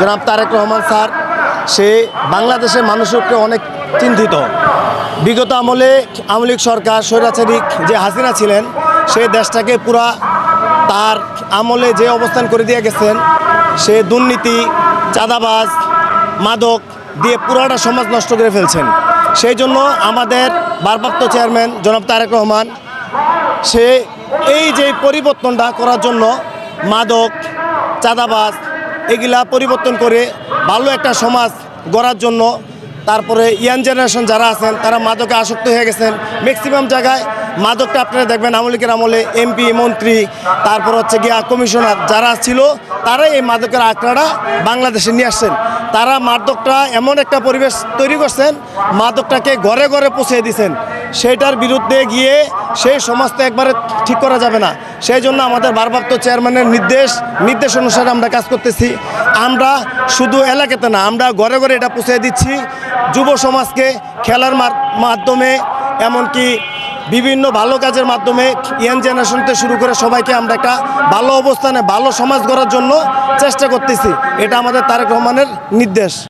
জনাব তারেক রহমান স্যার, সে বাংলাদেশের মানুষকে অনেক চিন্তিত। বিগত আমলে আওয়ামী সরকার স্বৈরাচারিক যে হাসিনা ছিলেন, সে দেশটাকে পুরা তার আমলে যে অবস্থান করে দিয়ে গেছেন, সে দুর্নীতি, চাঁদাবাজ, মাদক দিয়ে পুরাটা সমাজ নষ্ট করে ফেলছেন। সেই জন্য আমাদের ভারপ্রাপ্ত চেয়ারম্যান জনাব তারেক রহমান, সে এই যে পরিবর্তনটা করার জন্য মাদক, চাঁদাবাজ এগুলা পরিবর্তন করে ভালো একটা সমাজ গড়ার জন্য। তারপরে ইয়াং জেনারেশন যারা আছেন, তারা মাদকে আসক্ত হয়ে গেছেন। ম্যাক্সিমাম জায়গায় মাদকটা আপনারা দেখবেন আমলিকের আমলে এমপি মন্ত্রী, তারপর হচ্ছে গিয়া কমিশনার যারা ছিল, তারাই এই মাদকের আঁকড়াটা বাংলাদেশে নিয়ে আসছেন। তারা মাদকটা এমন একটা পরিবেশ তৈরি করছেন, মাদকটাকে ঘরে ঘরে পৌঁছে দিয়েছেন। সেইটার বিরুদ্ধে গিয়ে সেই সমাজটা একবারে ঠিক করা যাবে না। সেই জন্য আমাদের ভারপ্রাপ্ত চেয়ারম্যানের নির্দেশ নির্দেশ অনুসারে আমরা কাজ করতেছি। আমরা শুধু এলাকাতে না, আমরা ঘরে ঘরে এটা পৌঁছে দিচ্ছি। যুব সমাজকে খেলার মাধ্যমে, এমনকি বিভিন্ন ভালো কাজের মাধ্যমে ইয়াং থেকে শুরু করে সবাইকে আমরা একটা ভালো অবস্থানে ভালো সমাজ গড়ার জন্য চেষ্টা করতেছি। এটা আমাদের তারেক রহমানের নির্দেশ।